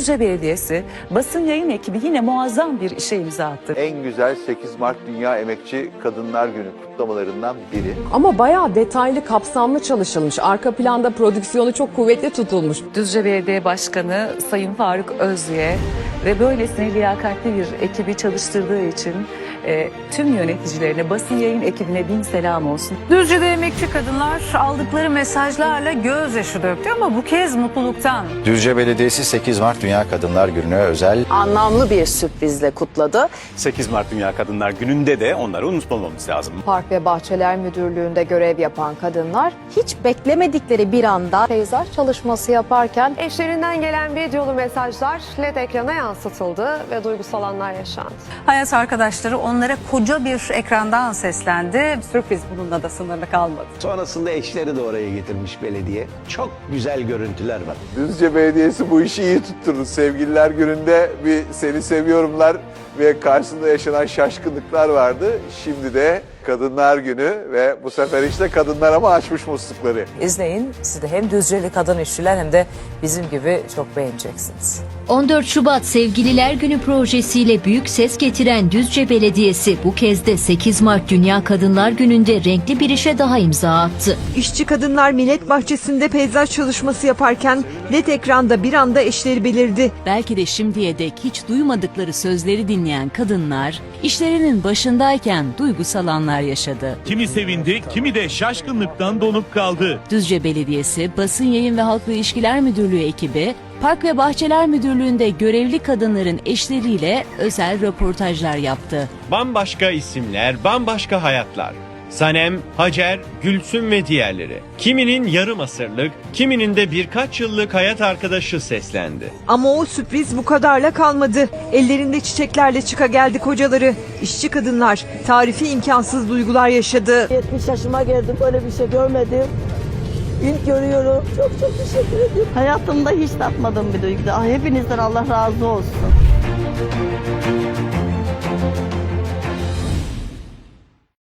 Düzce Belediyesi basın yayın ekibi yine muazzam bir işe imza attı. En güzel 8 Mart Dünya Emekçi Kadınlar Günü kutlamalarından biri. Ama bayağı detaylı, kapsamlı çalışılmış. Arka planda prodüksiyonu çok kuvvetli tutulmuş. Düzce Belediye Başkanı Sayın Faruk Özye ve böylesine liyakatli bir ekibi çalıştırdığı için e, tüm yöneticilerine, basın yayın ekibine bin selam olsun. Düzce'de emekçi kadınlar aldıkları mesajlarla gözyaşı döktü ama bu kez mutluluktan. Düzce Belediyesi 8 Mart Dünya Kadınlar Günü'ne özel anlamlı bir sürprizle kutladı. 8 Mart Dünya Kadınlar Günü'nde de onları unutmamamız lazım. Park ve Bahçeler Müdürlüğü'nde görev yapan kadınlar hiç beklemedikleri bir anda peyzaj çalışması yaparken Eşlerinden gelen videolu mesajlar LED ekrana yansıtıldı ve duygusal anlar yaşandı. Hayat arkadaşları onlara koca bir ekrandan seslendi. Sürpriz bununla da sınırlı kalmadı. Sonrasında eşleri de oraya getirmiş belediye. Çok güzel görüntüler var. Düzce Belediyesi bu işi iyi tutturdu. Sevgililer gününde bir seni seviyorumlar ve karşısında yaşanan şaşkınlıklar vardı. Şimdi de Kadınlar Günü ve bu sefer işte kadınlara mı açmış muslukları? İzleyin. Siz de hem Düzceli kadın işçiler hem de bizim gibi çok beğeneceksiniz. 14 Şubat Sevgililer Günü projesiyle büyük ses getiren Düzce Belediyesi bu kez de 8 Mart Dünya Kadınlar Günü'nde renkli bir işe daha imza attı. İşçi kadınlar millet bahçesinde peyzaj çalışması yaparken LED ekranda bir anda eşleri belirdi. Belki de şimdiye dek hiç duymadıkları sözleri dinleyen kadınlar işlerinin başındayken duygusal anlar yaşadı. Kimi sevindi, kimi de şaşkınlıktan donup kaldı. Düzce Belediyesi Basın Yayın ve Halkla İlişkiler Müdürlüğü ekibi Park ve Bahçeler Müdürlüğü'nde görevli kadınların eşleriyle özel röportajlar yaptı. Bambaşka isimler, bambaşka hayatlar. Sanem, Hacer, Gülsüm ve diğerleri. Kiminin yarım asırlık, kiminin de birkaç yıllık hayat arkadaşı seslendi. Ama o sürpriz bu kadarla kalmadı. Ellerinde çiçeklerle çıka geldi kocaları. İşçi kadınlar tarifi imkansız duygular yaşadı. 70 yaşıma geldim böyle bir şey görmedim. İlk görüyorum. Çok çok teşekkür ederim. Hayatımda hiç tatmadığım bir duygu. Hepinizden Allah razı olsun.